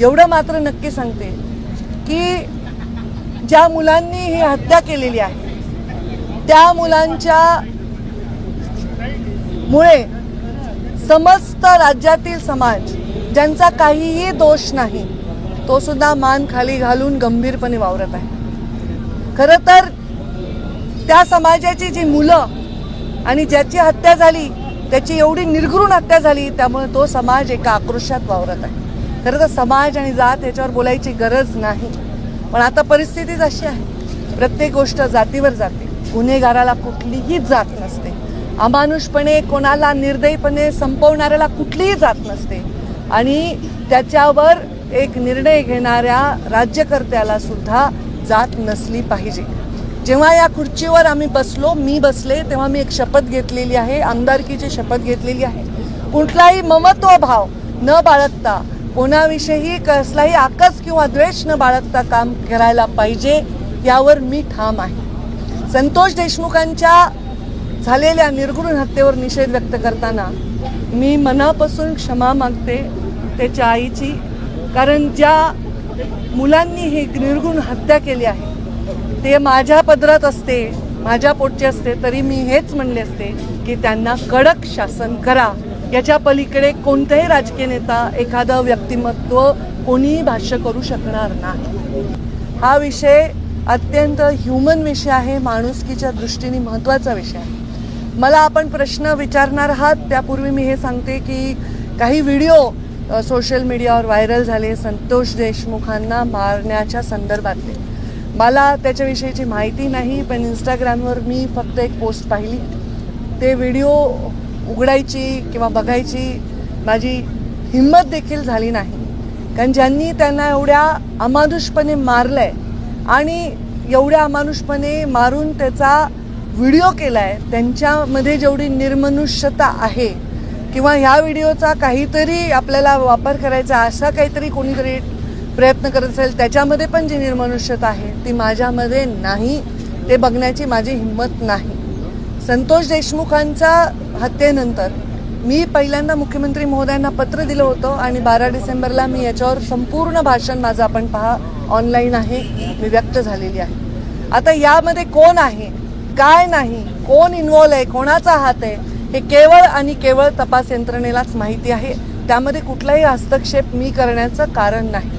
एवढं मात्र नक्की सांगते की ज्या मुलांनी ही हत्या केलेली आहे त्या मुलांच्या मुळे समस्त राज्यातील समाज ज्यांचा काहीही दोष नाही तो सुद्धा मान खाली घालून गंभीरपणे वावरत आहे. खरं तर त्या समाजाची जी मुलं आणि ज्याची हत्या झाली त्याची एवढी निर्घृण हत्या झाली त्यामुळे तो समाज एका आक्रोशात वावरत आहे. खरं तर समाज आणि जात याच्यावर बोलायची गरज नाही. पण आता परिस्थितीच अशी आहे प्रत्येक गोष्ट जातीवर जाते. गुन्हेगाराला कुठलीही जात नसते. अमानुषपणे कोणाला निर्दयीपणे संपवणाऱ्याला कुठलीही जात नसते. आणि त्याच्यावर एक निर्णय घेणाऱ्या राज्यकर्त्याला सुद्धा जात नसली पाहिजे. जेव्हा या खुर्चीवर आम्ही बसलो मी बसले तेव्हा मी एक शपथ घेतलेली आहे आमदारकीची शपथ घेतलेली आहे. कुठलाही ममत्व भाव न बाळगता कोणाविषयी कसलाही आकस किंवा द्वेष न बाळगता काम करायला पाहिजे यावर मी ठाम आहे. संतोष देशमुखांच्या झालेल्या निर्गुण हत्येवर निषेध व्यक्त करताना मी मनापासून क्षमा मागते त्याच्या आईची कारण ज्या मुलांनी ही निर्गुण हत्या केली आहे ते माझ्या पदरात असते माझ्या पोटचे असते तरी मी हेच म्हणले असते की त्यांना कडक शासन करा. याच्या पलीकडे कोणताही राजकीय नेता एखादं व्यक्तिमत्व कोणीही भाष्य करू शकणार नाही. हा विषय अत्यंत ह्युमन विषय आहे माणुसकीच्या दृष्टीने महत्त्वाचा विषय आहे. मला आपण प्रश्न विचारणार आहात त्यापूर्वी मी हे सांगते की काही व्हिडिओ सोशल मीडियावर व्हायरल झाले संतोष देशमुखांना मारण्याच्या संदर्भातले. मला त्याच्याविषयीची माहिती नाही पण इंस्टाग्रामवर मी फक्त एक पोस्ट पाहिली. ते व्हिडिओ उघडायची किंवा बघायची माझी हिंमत देखील झाली नाही. कारण ज्यांनी त्यांना एवढ्या अमानुषपणे मारलं आहे आणि एवढ्या अमानुषपणे मारून त्याचा व्हिडिओ केला आहे त्यांच्यामध्ये जेवढी निर्मनुष्यता आहे किंवा ह्या व्हिडिओचा काहीतरी आपल्याला वापर करायचा असा काहीतरी कोणीतरी प्रयत्न करत असेल त्याच्यामध्ये पण जी निर्मनुष्यता आहे ती माझ्यामध्ये नाही. ते बघण्याची माझी हिंमत नाही. संतोष देशमुखांच्या हत्येनंतर मी पहिल्यांदा मुख्यमंत्री महोदयांना पत्र दिलं होतं आणि बारा डिसेंबरला मी याच्यावर संपूर्ण भाषण माझं आपण पहा ऑनलाईन आहे मी व्यक्त झालेली आहे. आता यामध्ये कोण आहे काय नाही कोण इन्वॉल्व आहे कोणाचा हात आहे हे केवळ आणि केवळ तपास यंत्रणेलाच माहिती आहे. त्यामध्ये कुठलाही हस्तक्षेप मी करण्याचं कारण नाही.